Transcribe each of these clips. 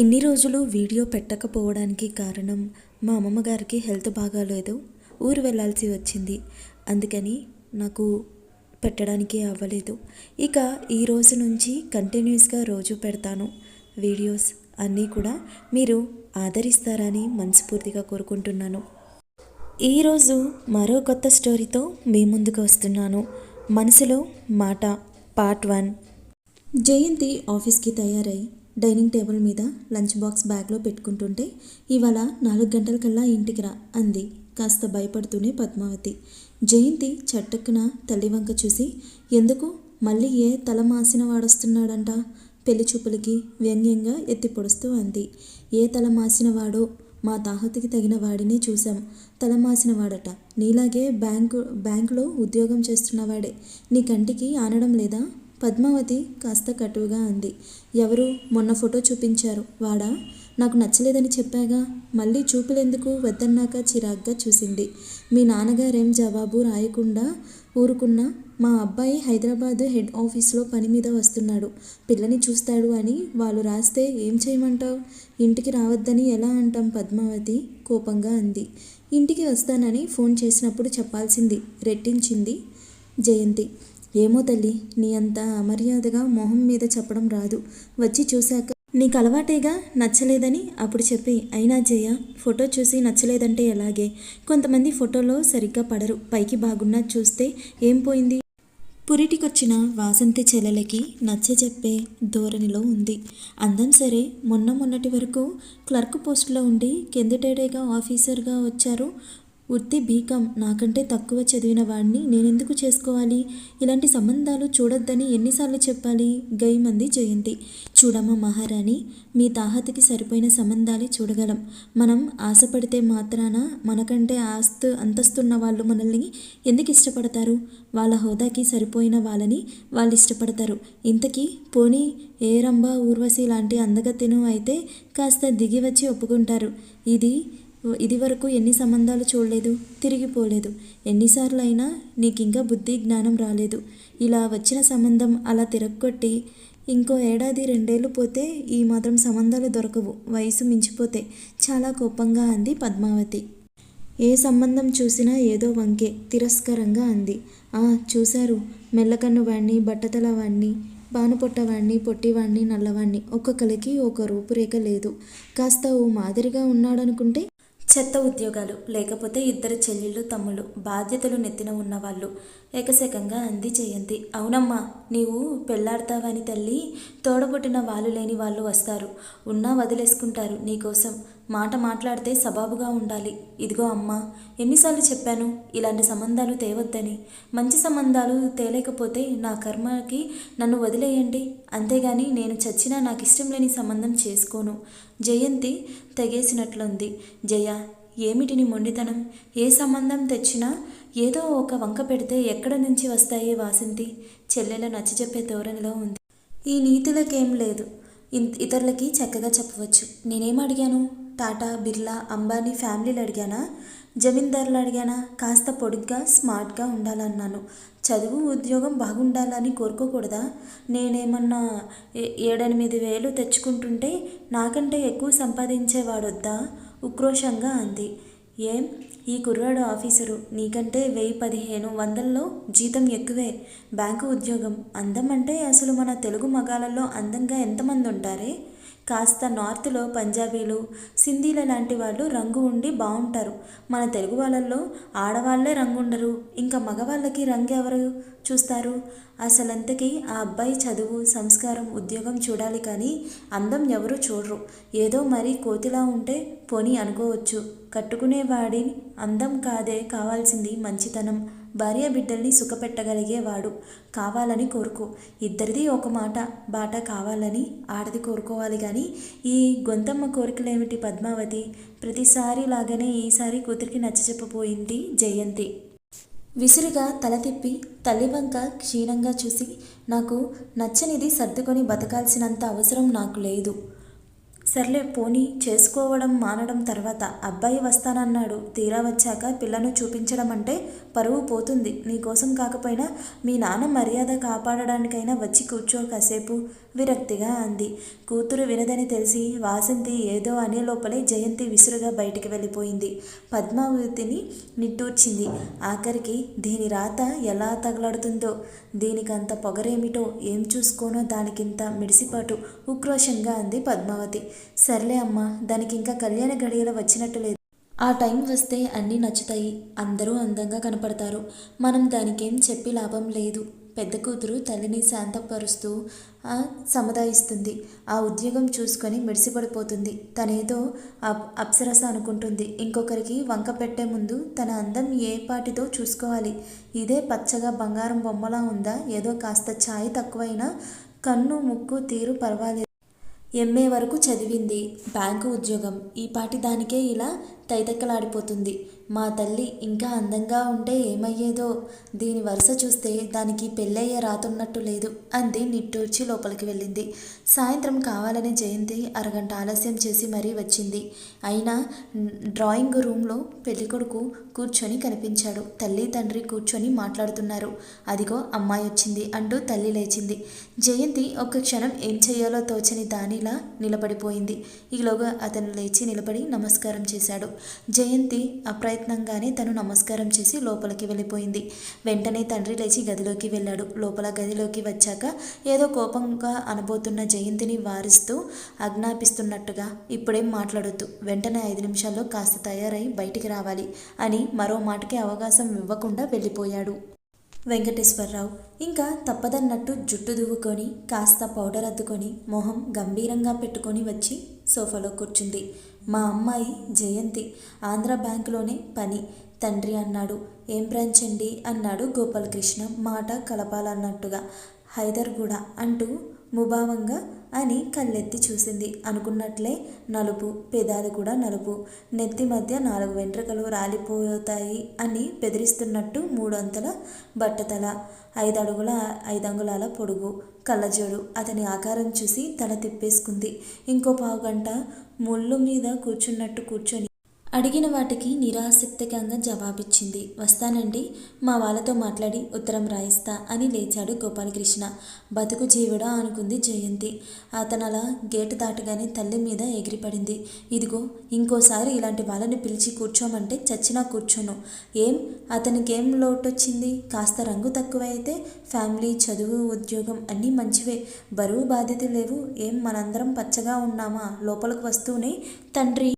ఇన్ని రోజులు వీడియో పెట్టకపోవడానికి కారణం మా అమ్మమ్మ గారికి హెల్త్ బాగాలేదు. ఊరు వెళ్ళాల్సి వచ్చింది. అందుకని నాకు పెట్టడానికి అవ్వలేదు. ఇక ఈ రోజు నుంచి కంటిన్యూస్గా రోజు పెడతాను. వీడియోస్ అన్నీ కూడా మీరు ఆదరిస్తారని మనస్ఫూర్తిగా కోరుకుంటున్నాను. ఈరోజు మరో కొత్త స్టోరీతో మీ ముందుకు వస్తున్నాను. మనసులో మాట పార్ట్ వన్. జయంతి ఆఫీస్కి తయారై డైనింగ్ టేబుల్ మీద లంచ్ బాక్స్ బ్యాగ్లో పెట్టుకుంటుంటే ఇవాళ నాలుగు గంటల కల్లా ఇంటికి రా అంది. కాస్త భయపడుతూనే పద్మావతి. జయంతి చట్టక్కున తల్లి వంక చూసి ఎందుకు? మళ్ళీ ఏ తల మాసిన వాడొస్తున్నాడంట? పెళ్ళి చూపులకి వ్యంగ్యంగా ఎత్తి పొడుస్తూ అంది. ఏ తల మాసిన వాడో? మా తాహతికి తగిన వాడినే చూశాం. తల వాడట. నీలాగే బ్యాంకు బ్యాంకులో ఉద్యోగం చేస్తున్నవాడే నీ కంటికి ఆనడం లేదా? పద్మావతి కాస్త కటువుగా అంది. ఎవరు? మొన్న ఫోటో చూపించారు. వాడా? నాకు నచ్చలేదని చెప్పాగా. మళ్ళీ చూపులెందుకు? వద్దన్నాక చిరాగ్గా చూసింది. మీ నాన్నగారేం జవాబు రాయకుండా ఊరుకున్నా మా అబ్బాయి హైదరాబాద్ హెడ్ ఆఫీస్లో పని మీద వస్తున్నాడు. పిల్లని చూస్తాడు అని వాళ్ళు రాస్తే ఏం చేయమంటావు? ఇంటికి రావద్దని ఎలా అంటాం పద్మావతి? కోపంగా అంది. ఇంటికి వస్తానని ఫోన్ చేసినప్పుడు చెప్పాల్సింది. రెట్టించింది జయంతి. ఏమో తల్లి నీ అంత అమర్యాదగా మొహం మీద చెప్పడం రాదు. వచ్చి చూశాక నీకు అలవాటేగా? నచ్చలేదని అప్పుడు చెప్పి అయినా జయ ఫోటో చూసి నచ్చలేదంటే ఎలాగే? కొంతమంది ఫోటోలో సరిగ్గా పడరు. పైకి బాగున్నా చూస్తే ఏం పోయింది? పురిటికొచ్చిన వాసంతి చెల్లెలకి నచ్చ చెప్పే ధోరణిలో ఉంది. అందం సరే మొన్న మొన్నటి వరకు క్లర్క్ పోస్టులో ఉండి కిందటేడేగా ఆఫీసర్గా వచ్చారు. ఉత్తి బీకాం నాకంటే తక్కువ చదివిన వాడిని నేనెందుకు చేసుకోవాలి? ఇలాంటి సంబంధాలు చూడొద్దని ఎన్నిసార్లు చెప్పాలి? గై మంది జయంతి. చూడమ్మ మహారాణి మీ తాహతికి సరిపోయిన సంబంధాలే చూడగలం. మనం ఆశపడితే మాత్రాన మనకంటే ఆస్తు అంతస్తున్న వాళ్ళు మనల్ని ఎందుకు ఇష్టపడతారు? వాళ్ళ హోదాకి సరిపోయిన వాళ్ళని వాళ్ళు ఇష్టపడతారు. ఇంతకీ పోనీ ఏ రంభ ఊర్వశి లాంటి అందగతిను అయితే కాస్త దిగి వచ్చి ఒప్పుకుంటారు. ఇది ఇది వరకు ఎన్ని సంబంధాలు చూడలేదు తిరిగిపోలేదు ఎన్నిసార్లు అయినా నీకు ఇంకా బుద్ధి జ్ఞానం రాలేదు. ఇలా వచ్చిన సంబంధం అలా తిరగొట్టి ఇంకో ఏడాది రెండేళ్ళు పోతే ఈ మాత్రం సంబంధాలు దొరకవు. వయసు మించిపోతే చాలా కోపంగా అంది పద్మావతి. ఏ సంబంధం చూసినా ఏదో వంకే తిరస్కరంగా అంది. ఆ చూశారు. మెల్లకన్ను వాణ్ణి బట్టతల వాణ్ణి బానుపొట్టవాణ్ణి పొట్టివాణ్ణి నల్లవాణ్ణి ఒక్కొక్కరికి ఒక రూపురేఖ లేదు. కాస్త ఓ మాదిరిగా ఉన్నాడనుకుంటే చెత్త ఉద్యోగాలు లేకపోతే ఇద్దరు చెల్లెళ్ళు తమ్ముళ్ళు బాధ్యతలు నెత్తిన ఉన్నవాళ్ళు. ఏకశకంగా అంది జయంతి. అవునమ్మా నీవు పెళ్ళాడతావని తల్లి తోడబుట్టిన వాళ్ళు లేని వాళ్ళు వస్తారు. ఉన్నా వదిలేసుకుంటారు నీకోసం. మాట మాట్లాడితే సబాబుగా ఉండాలి. ఇదిగో అమ్మా ఎన్నిసార్లు చెప్పాను ఇలాంటి సంబంధాలు తేవద్దని. మంచి సంబంధాలు తేలేకపోతే నా కర్మకి నన్ను వదిలేయండి. అంతేగాని నేను చచ్చినా నాకు ఇష్టం లేని సంబంధం చేసుకోను. జయంతి తెగేసినట్లుంది. జయ ఏమిటి నీ మొండితనం? ఏ సంబంధం తెచ్చినా ఏదో ఒక వంక పెడితే ఎక్కడ నుంచి వస్తాయి వాసింతి? చెల్లెల నచ్చజెప్పే ధోరణిలో ఉంది. ఈ నీతులకేం లేదు. ఇన్- ఇతరులకి చక్కగా చెప్పవచ్చు. నేనేం అడిగాను? టాటా బిర్లా అంబానీ ఫ్యామిలీలు అడిగానా? జమీందారులు అడిగానా? కాస్త పొడుగ్గా స్మార్ట్గా ఉండాలన్నాను. చదువు ఉద్యోగం బాగుండాలని కోరుకోకూడదా? నేనేమన్నా ఏ- ఏడెనిమిది వేలు తెచ్చుకుంటుంటే నాకంటే ఎక్కువ సంపాదించేవాడొద్దా? ఉక్రోషంగా అంది. ఏం? ఈ కుర్రాడు ఆఫీసరు. నీకంటే వెయ్యి పదిహేను వందల్లో జీతం ఎక్కువే. బ్యాంకు ఉద్యోగం. అందం అంటే అసలు మన తెలుగు మగాలలో అందంగా ఎంతమంది ఉంటారే కాస్త నార్త్లో పంజాబీలు సింధీల లాంటి వాళ్ళు రంగు ఉండి బాగుంటారు మన తెలుగు వాళ్ళల్లో ఆడవాళ్ళే రంగు ఉండరు ఇంకా మగవాళ్ళకి రంగు ఎవరు చూస్తారు? అసలంతకీ ఆ అబ్బాయి చదువు సంస్కారం ఉద్యోగం చూడాలి కానీ అందం ఎవరు చూడరు. ఏదో మరీ కోతిలా ఉంటే పోనీ అనుకోవచ్చు. కట్టుకునేవాడి అందం కాదే కావాల్సింది మంచితనం. భార్య బిడ్డల్ని సుఖపెట్టగలిగేవాడు కావాలని కోరుకో. ఇద్దరిది ఒక మాట బాట కావాలని ఆడది కోరుకోవాలి కానీ ఈ గొంతమ్మ కోరికలేమిటి పద్మావతి? ప్రతిసారి లాగానే ఈసారి కూతురికి నచ్చచెప్పపోయింది జయంతి. విసురుగా తల తిప్పి తల్లివంక క్షీణంగా చూసి నాకు నచ్చనిది సర్దుకొని బతకాల్సినంత అవసరం నాకు లేదు. సర్లే పోనీ చేసుకోవడం మానడం తర్వాత అబ్బాయి వస్తానన్నాడు. తీరా వచ్చాక పిల్లను చూపించడం అంటే పరువు పోతుంది. నీకోసం కాకపోయినా మీ నాన్న మర్యాద కాపాడడానికైనా వచ్చి కూర్చో కాసేపు విరక్తిగా అంది. కూతురు వినదని తెలిసి వాసంతి ఏదో అనే లోపలే జయంతి విసురుగా బయటికి వెళ్ళిపోయింది. పద్మావతిని నిట్టూర్చింది. ఆఖరికి దీని రాత ఎలా తగలడుతుందో దీనికంత పొగరేమిటో ఏం చూసుకోనో దానికింత మిడిసిపాటు ఉక్రోషంగా అంది పద్మావతి. సర్లే అమ్మా దానికి ఇంకా కళ్యాణ గడియలు వచ్చినట్టు లేదు. ఆ టైం వస్తే అన్నీ నచ్చుతాయి. అందరూ అందంగా కనపడతారు. మనం దానికేం చెప్పి లాభం లేదు. పెద్ద కూతురు తల్లిని శాంతపరుస్తూ సమదాయిస్తుంది సముదాయిస్తుంది. ఆ ఉద్యోగం చూసుకొని మెడిసిపడిపోతుంది తనేదో అప్ అప్సరస అనుకుంటుంది. ఇంకొకరికి వంక పెట్టే ముందు తన అందం ఏ పాటితో చూసుకోవాలి. ఇదే పచ్చగా బంగారం బొమ్మలా ఉందా? ఏదో కాస్త ఛాయ్ తక్కువైనా కన్ను ముక్కు తీరు పర్వాలేదు. ఎంఏ వరకు చదివింది. బ్యాంకు ఉద్యోగం. ఈ పాటి దానికే ఇలా తైతక్కలాడిపోతుంది. మా తల్లి ఇంకా అందంగా ఉంటే ఏమయ్యేదో? దీని వరుస చూస్తే దానికి పెళ్ళయ్యే రాతున్నట్టు లేదు అంది నిట్టూర్చి లోపలికి వెళ్ళింది. సాయంత్రం కావాలని జయంతి అరగంట ఆలస్యం చేసి మరీ వచ్చింది. అయినా డ్రాయింగ్ రూమ్లో పెళ్ళికొడుకు కూర్చొని కనిపించాడు. తల్లి తండ్రి కూర్చొని మాట్లాడుతున్నారు. అదిగో అమ్మాయి వచ్చింది అంటూ తల్లి లేచింది. జయంతి ఒక్క క్షణం ఏం చేయాలో తోచని దానిలా నిలబడిపోయింది. ఈలోగా అతను లేచి నిలబడి నమస్కారం చేశాడు. జయంతి అప్రయత్నంగానే తను నమస్కారం చేసి లోపలికి వెళ్ళిపోయింది. వెంటనే తండ్రి లేచి గదిలోకి వెళ్ళాడు. లోపల గదిలోకి వచ్చాక ఏదో కోపంగా అనబోతున్న జయంతిని వారిస్తూ ఆజ్ఞాపిస్తున్నట్టుగా ఇప్పుడేం మాట్లాడొద్దు. వెంటనే ఐదు నిమిషాల్లో కాస్త తయారై బయటికి రావాలి అని మరో మాటకి అవకాశం ఇవ్వకుండా వెళ్ళిపోయాడు. వెంకటేశ్వరరావు. ఇంకా తప్పదన్నట్టు జుట్టు దువ్వుకొని కాస్త పౌడర్ అద్దుకొని మొహం గంభీరంగా పెట్టుకొని వచ్చి సోఫాలో కూర్చుంది. మా అమ్మాయి జయంతి ఆంధ్ర బ్యాంకులోనే పని. తండ్రి అన్నాడు. ఏం బ్రాంచ్ అండి? అన్నాడు గోపాలకృష్ణ మాట కలపాలన్నట్టుగా. హైదర్ కూడా అంటూ ముభావంగా అని కళ్ళెత్తి చూసింది. అనుకున్నట్లే నలుపు పెదాలు కూడా నలుపు. నెత్తి మధ్య నాలుగు వెంట్రుకలు రాలిపోతాయి అని బెదిరిస్తున్నట్టు మూడొంతల బట్టతల ఐదు అడుగుల ఐదు అంగుళాల పొడుగు కళ్ళజోడు అతని ఆకారం చూసి తల తిప్పేసుకుంది. ఇంకో పావు గంట ముళ్ళు మీద కూర్చున్నట్టు కూర్చొని అడిగిన వాటికి నిరాసక్తికంగా జవాబిచ్చింది. వస్తానండి మా వాళ్ళతో మాట్లాడి ఉత్తరం రాయిస్తా అని లేచాడు గోపాలకృష్ణ. బతుకు జీవుడా అనుకుంది జయంతి. అతను అలా గేటు దాటగానే తల్లి మీద ఎగిరిపడింది. ఇదిగో ఇంకోసారి ఇలాంటి వాళ్ళని పిలిచి కూర్చోమంటే చచ్చినా కూర్చోను. ఏం? అతనికేం లోటొచ్చింది? కాస్త రంగు తక్కువైతే ఫ్యామిలీ చదువు ఉద్యోగం అన్నీ మంచివే. బరువు బాధ్యత లేవు. ఏం మనందరం పచ్చగా ఉన్నామా? లోపలికి వస్తూనే తండ్రి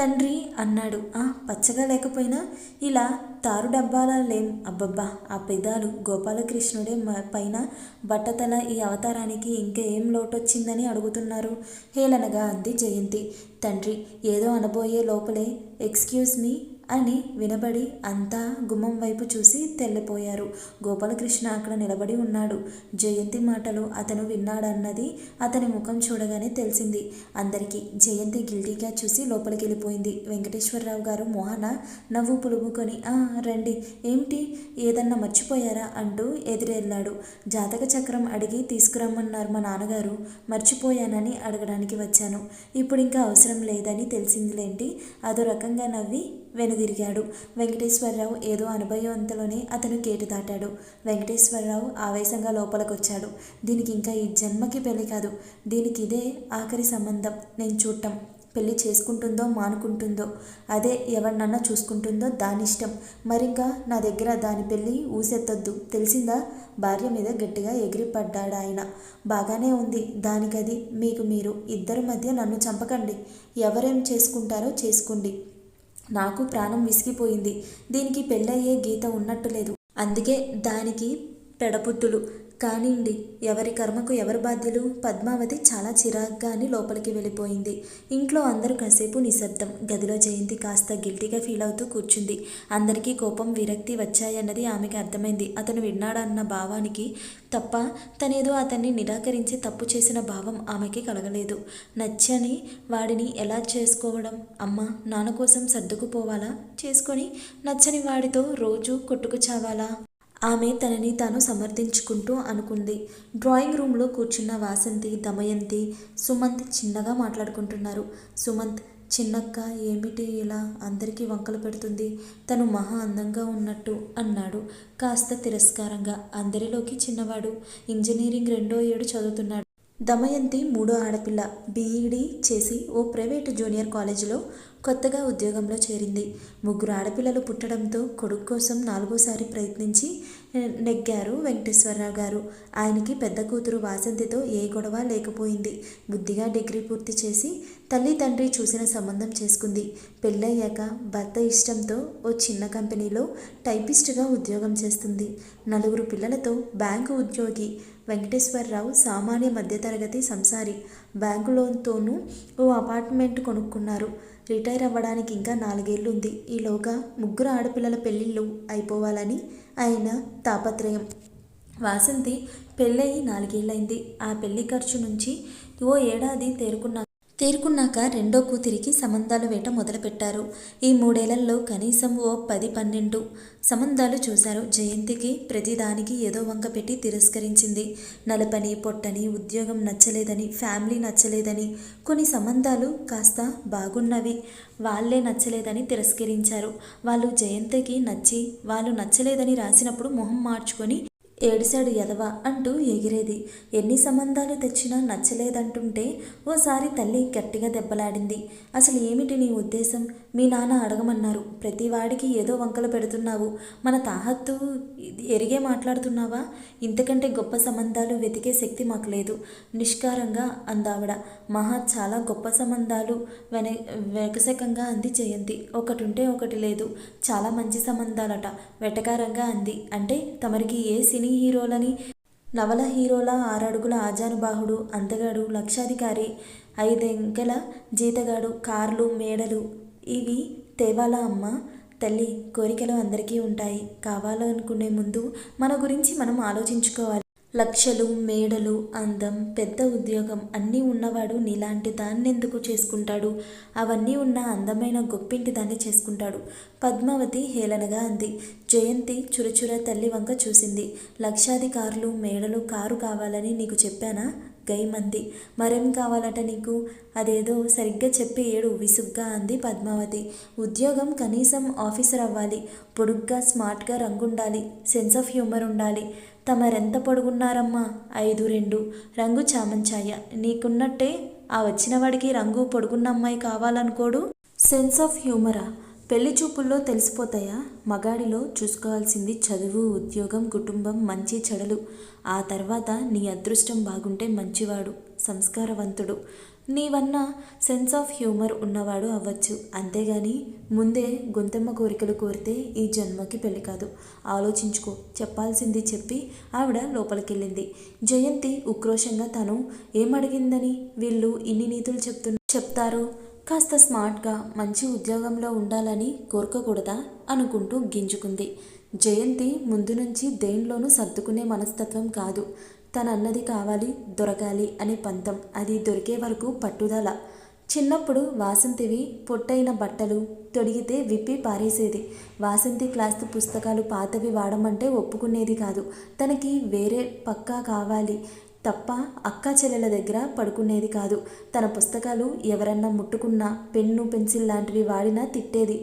తండ్రి అన్నాడు. ఆ పచ్చగా లేకపోయినా ఇలా తారు డబ్బాలా లేం. అబ్బబ్బా ఆ పెదాలు గోపాలకృష్ణుడే పైన బట్టతల ఈ అవతారానికి ఇంకా ఏం లోటొచ్చిందని అడుగుతున్నారు? హేళనగా అంది జయంతి. తండ్రి ఏదో అనబోయే లోపలే. ఎక్స్క్యూజ్ మీ అని వినబడి అంతా గుమ్మం వైపు చూసి తెల్లిపోయారు. గోపాలకృష్ణ అక్కడ నిలబడి ఉన్నాడు. జయంతి మాటలు అతను విన్నాడన్నది అతని ముఖం చూడగానే తెలిసింది. అందరికీ జయంతి గిల్టీగా చూసి లోపలికి వెళ్ళిపోయింది వెంకటేశ్వరరావు గారు మోహన నవ్వు పులుముకొని ఆ రండి. ఏమిటి? ఏదన్నా మర్చిపోయారా? అంటూ ఎదురెళ్ళాడు. జాతక చక్రం అడిగి తీసుకురమ్మన్నారు మా నాన్నగారు. మర్చిపోయానని అడగడానికి వచ్చాను. ఇప్పుడు ఇంకా అవసరం లేదని తెలిసిందిలేంటి? అదో రకంగా నవ్వి వెనుదిరిగాడు. వెంకటేశ్వరరావు ఏదో అనుభవంతలోనే అతను కేటు దాటాడు. వెంకటేశ్వరరావు ఆవేశంగా లోపలికొచ్చాడు. దీనికి ఇంకా ఈ జన్మకి పెళ్ళి కాదు. దీనికి ఇదే ఆఖరి సంబంధం. నేను చూడటం పెళ్ళి చేసుకుంటుందో మానుకుంటుందో. అదే ఎవరినన్నా చూసుకుంటుందో దాని ఇష్టం మరింకా నా దగ్గర దాని పెళ్ళి ఊసెత్తొద్దు. తెలిసిందా? భార్య మీద గట్టిగా ఎగిరిపడ్డాడు ఆయన. బాగానే ఉంది. దానికది మీకు మీరు ఇద్దరి మధ్య నన్ను చంపకండి. ఎవరేం చేసుకుంటారో చేసుకోండి. నాకు ప్రాణం విసిగిపోయింది. దీనికి పెళ్ళయ్యే గీత ఉన్నట్టు లేదు. అందుకే దానికి పెడపుత్తులు. కానివ్వండి ఎవరి కర్మకు ఎవరు బాధ్యులు? పద్మావతి చాలా చిరాగ్గా అని లోపలికి వెళ్ళిపోయింది. ఇంట్లో అందరూ కాసేపు నిశ్శబ్దం. గదిలో జయంతి కాస్త గిల్టీగా ఫీల్ అవుతూ కూర్చుంది. అందరికీ కోపం విరక్తి వచ్చాయన్నది ఆమెకి అర్థమైంది. అతను విన్నాడన్న భావానికి తప్ప తనేదో అతన్ని నిరాకరించి తప్పు చేసిన భావం ఆమెకి కలగలేదు. నచ్చని వాడిని ఎలా చేసుకోవడం? అమ్మ నాన్న కోసం సర్దుకుపోవాలా చేసుకొని నచ్చని వాడితో రోజు కొట్టుకు చావాలా? ఆమె తనని తాను సమర్థించుకుంటూ అనుకుంది. డ్రాయింగ్ రూమ్లో కూర్చున్న వాసంతి దమయంతి సుమంత్ చిన్నగా మాట్లాడుకుంటున్నారు. సుమంత్ చిన్నక్క ఏమిటి ఇలా అందరికీ వంకలు పెడుతుంది? తను మహా అందంగా ఉన్నట్టు అన్నాడు కాస్త తిరస్కారంగా. అందరిలోకి చిన్నవాడు. ఇంజనీరింగ్ రెండో ఏడు చదువుతున్నాడు దమయంతి మూడో ఆడపిల్ల బీఈడీ చేసి ఓ ప్రైవేటు జూనియర్ కాలేజీలో కొత్తగా ఉద్యోగంలో చేరింది. ముగ్గురు ఆడపిల్లలు పుట్టడంతో కొడుకు కోసం నాలుగోసారి ప్రయత్నించి నెగ్గారు వెంకటేశ్వరరావు గారు ఆయనకి పెద్ద కూతురు వాసంతితో ఏ గొడవ లేకపోయింది. బుద్ధిగా డిగ్రీ పూర్తి చేసి తల్లి తండ్రి చూసిన సంబంధం చేసుకుంది. పెళ్ళయ్యాక భర్త ఇష్టంతో ఓ చిన్న కంపెనీలో టైపిస్ట్గా ఉద్యోగం చేస్తుంది. నలుగురు పిల్లలతో బ్యాంకు ఉద్యోగి వెంకటేశ్వరరావు సామాన్య మధ్యతరగతి సంసారి. బ్యాంకు లోన్తోనూ ఓ అపార్ట్మెంట్ కొనుక్కున్నారు. రిటైర్ అవ్వడానికి ఇంకా నాలుగేళ్ళు ఉంది ఈలోగా ముగ్గురు ఆడపిల్లల పెళ్ళిళ్ళు అయిపోవాలని ఆయన తాపత్రయం. వాసంతి పెళ్ళయి నాలుగేళ్ళైంది ఆ పెళ్ళి ఖర్చు నుంచి ఓ ఏడాది తేరుకున్న తేరుకున్నాక రెండో కూతురికి సంబంధాలు వేట మొదలుపెట్టారు. ఈ మూడేళ్ళలో కనీసం ఓ పది పన్నెండు సంబంధాలు చూశారు. జయంతికి ప్రతిదానికి ఏదో వంక పెట్టి తిరస్కరించింది. నలపని పొట్టని ఉద్యోగం నచ్చలేదని ఫ్యామిలీ నచ్చలేదని కొన్ని సంబంధాలు కాస్త బాగున్నవి. వాళ్ళే నచ్చలేదని తిరస్కరించారు. వాళ్ళు జయంతికి నచ్చి వాళ్ళు నచ్చలేదని రాసినప్పుడు మొహం మార్చుకొని ఏడిశాడు ఎదవ అంటూ ఎగిరేది. ఎన్ని సంబంధాలు తెచ్చినా నచ్చలేదంటుంటే ఓసారి తల్లి గట్టిగా దెబ్బలాడింది. అసలు ఏమిటి నీ ఉద్దేశం? మీ నాన్న అడగమన్నారు. ప్రతి వాడికి ఏదో వంకలు పెడుతున్నావు. మన తాహత్తు ఎరిగే మాట్లాడుతున్నావా? ఇంతకంటే గొప్ప సంబంధాలు వెతికే శక్తి మాకు లేదు. నిష్కారంగా అందావిడ. మహా చాలా గొప్ప సంబంధాలు వెన వెకసకంగా అంది జయంతి. ఒకటుంటే ఒకటి లేదు. చాలా మంచి సంబంధాలట. వెటకారంగా అంది. అంటే తమరికి ఏ సినీ హీరోలని నవల హీరోల ఆరడుగుల ఆజానుబాహుడు అంతగాడు లక్షాధికారి ఐదెంకెల జీతగాడు కార్లు మేడలు ఇవి తేవాలా అమ్మ? తల్లి కోరికలు అందరికీ ఉంటాయి. కావాలనుకునే ముందు మన గురించి మనం ఆలోచించుకోవాలి. లక్షలు మేడలు అందం పెద్ద ఉద్యోగం అన్నీ ఉన్నవాడు నీలాంటి దాన్ని ఎందుకు చేసుకుంటాడు? అవన్నీ ఉన్న అందమైన గొప్పింటి దాన్ని చేసుకుంటాడు. పద్మావతి హేళనగా అంది. జయంతి చురచుర తల్లి వంక చూసింది. లక్షాధికారులు మేడలు కారు కావాలని నీకు చెప్పానా? గైమంది. మరేం కావాలట నీకు? అదేదో సరిగ్గా చెప్పి ఏడు విసుగ్గా అంది పద్మావతి. ఉద్యోగం కనీసం ఆఫీసర్ అవ్వాలి. పొడుగ్గా స్మార్ట్గా రంగుండాలి. సెన్స్ ఆఫ్ హ్యూమర్ ఉండాలి. తమరెంత పొడుగున్నారమ్మా? ఐదు రెండు. రంగు చామంచాయ. నీకున్నట్టే ఆ వచ్చిన వాడికి రంగు పొడుగున్న అమ్మాయి కావాలనుకోడు? Sense of హ్యూమరా? పెళ్ళి చూపుల్లో తెలిసిపోతాయా? మగాడిలో చూసుకోవాల్సింది చదువు ఉద్యోగం కుటుంబం మంచి చెడలు. ఆ తర్వాత నీ అదృష్టం బాగుంటే మంచివాడు సంస్కారవంతుడు. నీవన్న సెన్స్ ఆఫ్ హ్యూమర్ ఉన్నవాడు అవ్వచ్చు. అంతేగాని ముందే గొంతెమ్మ కోరికలు కోరితే ఈ జన్మకి పెళ్ళి కాదు. ఆలోచించుకో. చెప్పాల్సింది చెప్పి ఆవిడ లోపలికెళ్ళింది. జయంతి ఉక్రోషంగా తను ఏమడిగిందని వీళ్ళు ఇన్ని నీతులు చెప్తు చెప్తారు? కాస్త స్మార్ట్గా మంచి ఉద్యోగంలో ఉండాలని కోరుకోకూడదా? అనుకుంటూ గింజుకుంది. జయంతి ముందు నుంచి దేనిలోనూ సర్దుకునే మనస్తత్వం కాదు. తనన్నది కావాలి దొరకాలి అనే పంతం. అది దొరికే వరకు పట్టుదల. చిన్నప్పుడు వాసంతివి పొట్టైన బట్టలు తొడిగితే విప్పి పారేసేది. వాసంతి క్లాస్ పుస్తకాలు పాతవి వాడమంటే ఒప్పుకునేది కాదు. తనకి వేరే పక్కా కావాలి. తప్ప అక్క చెల్లెల దగ్గర పడుకునేది కాదు. తన పుస్తకాలు ఎవరన్నా ముట్టుకున్నా పెన్ను పెన్సిల్ లాంటివి వాడినా తిట్టేది.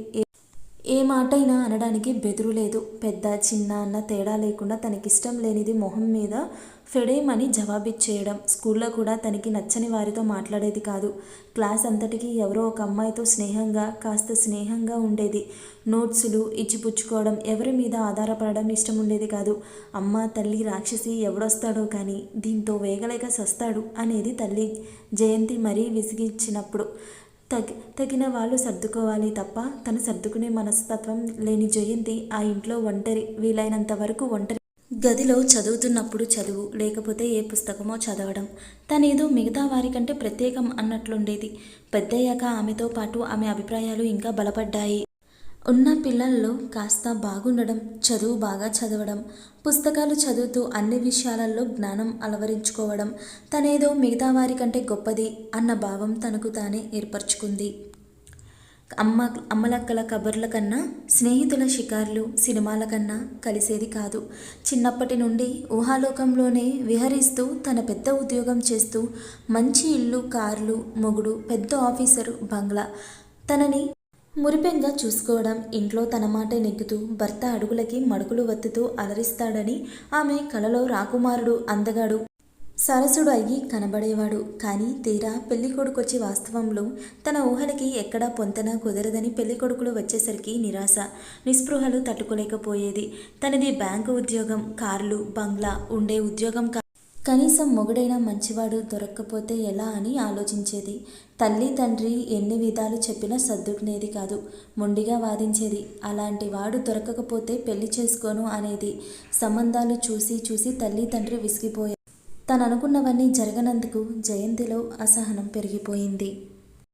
ఏ- మాటైనా అనడానికి బెదురు లేదు. పెద్ద చిన్న అన్న తేడా లేకుండా తనకిష్టం లేనిది మొహం మీద ఫెడేమని జవాబిచ్చేయడం. స్కూల్లో కూడా తనకి నచ్చని వారితో మాట్లాడేది కాదు. క్లాస్ అంతటికీ ఎవరో ఒక అమ్మాయితో స్నేహంగా కాస్త స్నేహంగా ఉండేది. నోట్సులు ఇచ్చిపుచ్చుకోవడం ఎవరి మీద ఆధారపడడం ఇష్టం ఉండేది కాదు. అమ్మ తల్లి రాక్షసి ఎవడొస్తాడో కానీ దీంతో వేగలేక సస్తాడు అనేది తల్లి జయంతి మరీ విసిగించినప్పుడు. తగి తగిన వాళ్ళు సర్దుకోవాలి తప్ప తను సర్దుకునే మనస్తత్వం లేని జయంతి ఆ ఇంట్లో ఒంటరి వీలైనంత వరకు ఒంటరి గదిలో చదువుతున్నప్పుడు చదువు లేకపోతే ఏ పుస్తకమో చదవడం. తనేదో మిగతా వారికంటే ప్రత్యేకం అన్నట్లుండేది. పెద్దయ్యాక ఆమెతో పాటు ఆమె అభిప్రాయాలు ఇంకా బలపడ్డాయి. ఉన్న పిల్లల్లో కాస్త బాగుండడం చదువు బాగా చదవడం పుస్తకాలు చదువుతూ అన్ని విషయాలలో జ్ఞానం అలవరించుకోవడం తనేదో మిగతా వారికంటే గొప్పది అన్న భావం తనకు తానే ఏర్పరచుకుంది. అమ్మ అమ్మలక్కల కబుర్ల కన్నా స్నేహితుల షికార్లు సినిమాల కన్నా కలిసేది కాదు. చిన్నప్పటి నుండి ఊహాలోకంలోనే విహరిస్తూ తన పెద్ద ఉద్యోగం చేస్తూ మంచి ఇల్లు కార్లు మొగుడు పెద్ద ఆఫీసరు బంగ్లా తనని మురిపెంగా చూసుకోవడం ఇంట్లో తన మాట నెగ్గుతూ భర్త అడుగులకి మడుకులు వత్తుతూ అలరిస్తాడని ఆమె కలలో రాకుమారుడు అందగాడు. సరసుడు అయ్యి కనబడేవాడు. కానీ తీరా పెళ్ళి కొడుకొచ్చి వాస్తవంలో తన ఊహలకి ఎక్కడా పొంతన కుదరదని పెళ్ళి కొడుకులు వచ్చేసరికి నిరాశ. నిస్పృహలు తట్టుకోలేకపోయేది. తనది బ్యాంకు ఉద్యోగం కార్లు బంగ్లా ఉండే ఉద్యోగం కనీసం మొగుడైన మంచివాడు దొరక్కపోతే ఎలా అని ఆలోచించేది. తల్లి తండ్రి ఎన్ని విధాలు చెప్పినా సర్దుకునేది కాదు. మొండిగా వాదించేది. అలాంటి వాడు దొరకకపోతే పెళ్ళి చేసుకోను అనేది. సంబంధాలు చూసి చూసి తల్లి తండ్రి విసిగిపోయారు. తను అనుకున్నవన్నీ జరగనందుకు జయంతిలో అసహనం పెరిగిపోయింది.